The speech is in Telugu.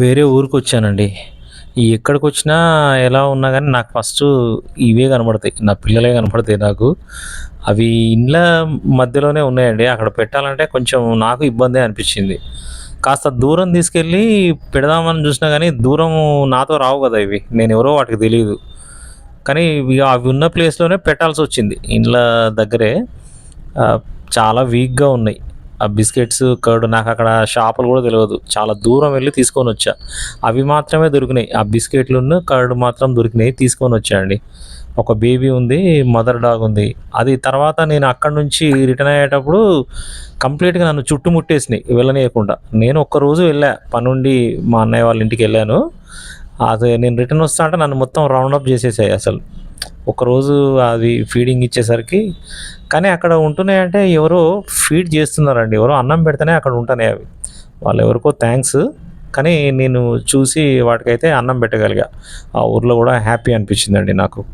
వేరే ఊరికి వచ్చానండి ఎక్కడికి వచ్చినా ఎలా ఉన్నా కానీ నాకు ఫస్ట్ ఇవే కనబడతాయి. నా పిల్లలే కనబడతాయి నాకు. అవి ఇండ్ల మధ్యలోనే ఉన్నాయండి. అక్కడ పెట్టాలంటే కొంచెం నాకు ఇబ్బంది అనిపించింది. కాస్త దూరం తీసుకెళ్ళి పెడదామని చూసినా కానీ దూరం నాతో రావు కదా ఇవి. నేను ఎవరో వాటికి తెలియదు కానీ అవి ఉన్న ప్లేస్లోనే పెట్టాల్సి వచ్చింది ఇండ్ల దగ్గరే. చాలా వీక్గా ఉన్నాయి. ఆ బిస్కెట్స్ కర్డ్ నాకు అక్కడ షాపులు కూడా తెలియదు చాలా దూరం వెళ్ళి తీసుకొని వచ్చా. అవి మాత్రమే దొరికినాయి. ఆ బిస్కెట్లు కర్డ్ మాత్రం దొరికినాయి. తీసుకొని వచ్చా అండి. ఒక బేబీ ఉంది మదర్ డాగ్ ఉంది. అది తర్వాత నేను అక్కడి నుంచి రిటర్న్ అయ్యేటప్పుడు కంప్లీట్గా నన్ను చుట్టుముట్టేసినాయి వెళ్ళనీయకుండా. నేను ఒక్క రోజు వెళ్ళా. పనుండి మా అన్నయ్య వాళ్ళ ఇంటికి వెళ్ళాను. అది నేను రిటర్న్ వస్తా అంటే నన్ను మొత్తం రౌండ్ అప్ చేసేసాయి అసలు. ఒకరోజు అది ఫీడింగ్ ఇచ్చేసరికి కానీ అక్కడ ఉంటున్నాయంటే ఎవరో ఫీడ్ చేస్తున్నారండి. ఎవరో అన్నం పెడితేనే అక్కడ ఉంటున్నాయి అవి. వాళ్ళు ఎవరికో థ్యాంక్స్ కానీ నేను చూసి వాటికైతే అన్నం పెట్టగలిగా. ఆ ఊర్లో కూడా హ్యాపీ అనిపించిందండి నాకు.